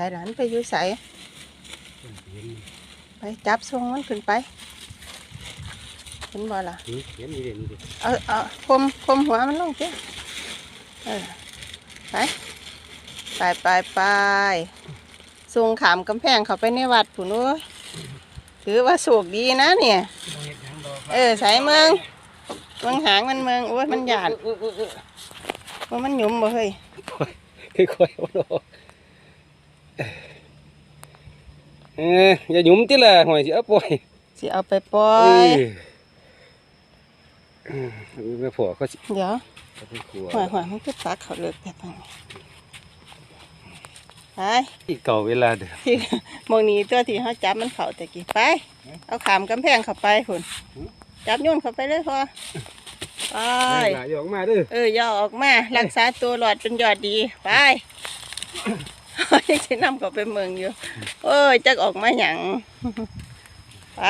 ส่หลานไปอยู่ใส่ไปจับทรงมันขึ้นไปเห็นบ่ล่ะนี่เห็นนี่เด่นนี่ดิเอาเอาคมคมหัวมันลงเจ้เออไปไปไปไปสูงขามกำแพงเขาไปในวัดผุนโอ้ยถือว่าโชคดีนะเนี่ย เออใส่เมืองเมืองหางมันเมืองโอ้ยมันหยาดว่ามันหยุมบ่เฮ้ยค่อยๆเอาดอก เอออย่าหยุมติล่ะหอยสิเอาปล่อยสิเอาไปปล่อเอ้ยยเออแม่ผัวเขาสิเดี๋ยวเอาไปขัวหอยหอยมันก็ตักเขาเลิกแต่ตรงนี้ไปอีกเก่าเวลาเดิมที่หมองนี้ตัวที่เขาจับมันเขาตะกี้ไปเอาขามกำแพงเข้าไปคุณจับโยนเข้าไปเลยพอไปหลายอย่าออกมาเด้อเออย่าออกมารักษาตัวหลอดเป็นยอดดีไป ยังจะนำเขาไปเมืองอยู่เอ้ยจักออกมาหยังไป